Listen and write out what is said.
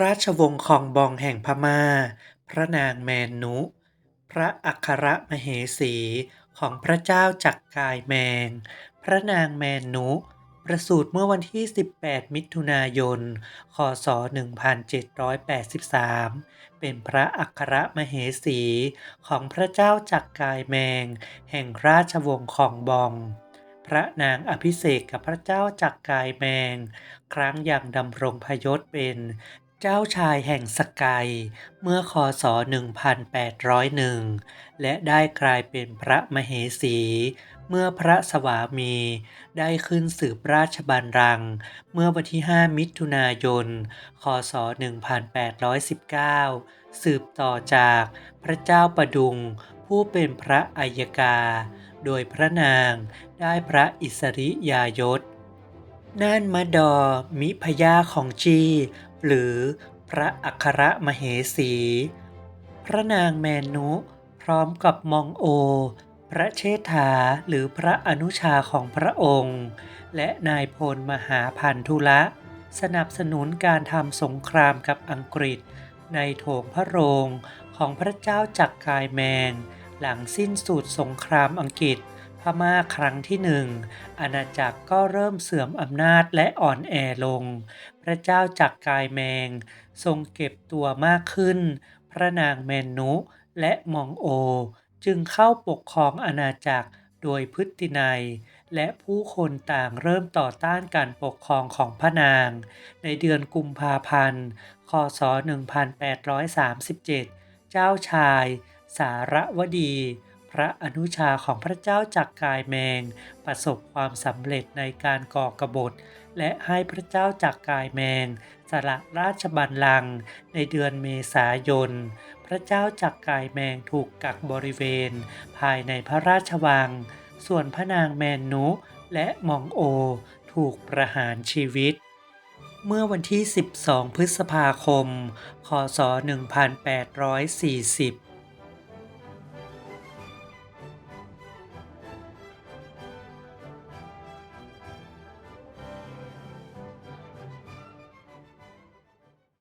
ราชวงศ์คองบองแห่งพม่า พระนางแมนนุ พระอัครมเหสีของพระเจ้าจักกายแมง พระนางแมนนุ ประสูติเมื่อวันที่ 18 มิถุนายน คศ 1783 เป็นพระอัครมเหสีของพระเจ้าจักกายแมง แห่งราชวงศ์คองบองพระนางอภิเษกกับพระเจ้าจักกายแมง ครั้งยังดำรงพยศเป็น จ้าชายแห่งสกายเมื่อคศ 1801 และได้กลายเป็นพระมเหสี เมื่อพระสวามีได้ขึ้นสืบราชบัลลังก์เมื่อวันที่ 5 มิถุนายน คศ 1819 สืบต่อจากพระเจ้าประดุงผู้เป็นพระอัยกา โดยพระนางได้พระอิสริยายศน่านมะดอมิพยาของจี หรือพระอัครมเหสี พระนางแมนุพร้อมกับมองโอ พระเชษฐาหรือพระอนุชาของพระองค์ และนายพลมหาพันธุละ สนับสนุนการทำสงครามกับอังกฤษ ในโถงพระโรงของพระเจ้าจักรกายแมงหลังสิ้นสุดสงครามอังกฤษ พม่าครั้งที่หนึ่งอาณาจักรก็เริ่มเสื่อมอำนาจและอ่อนแอลง พระเจ้าจักรกายแมง ทรงเก็บตัวมากขึ้น พระนางแมนนุและมองโอ จึงเข้าปกครองอาณาจักรโดยพฤตินัย และผู้คนต่างเริ่มต่อต้านการปกครองของพระนาง ในเดือนกุมภาพันธ์ คศ 1837 เจ้าชาย สารวดี พระอนุชาของพระเจ้าจักรกายแมง ประสบความสำเร็จในการก่อกบฏ และให้พระเจ้าจักรกายแมง สละราชบัลลังก์ในเดือนเมษายน พระเจ้าจักรกายแมงถูกกักบริเวณ ภายในพระราชวัง ส่วนพระนางแมนนุและมองโอถูกประหารชีวิต เมื่อวันที่ 12 พฤษภาคม คศ 1840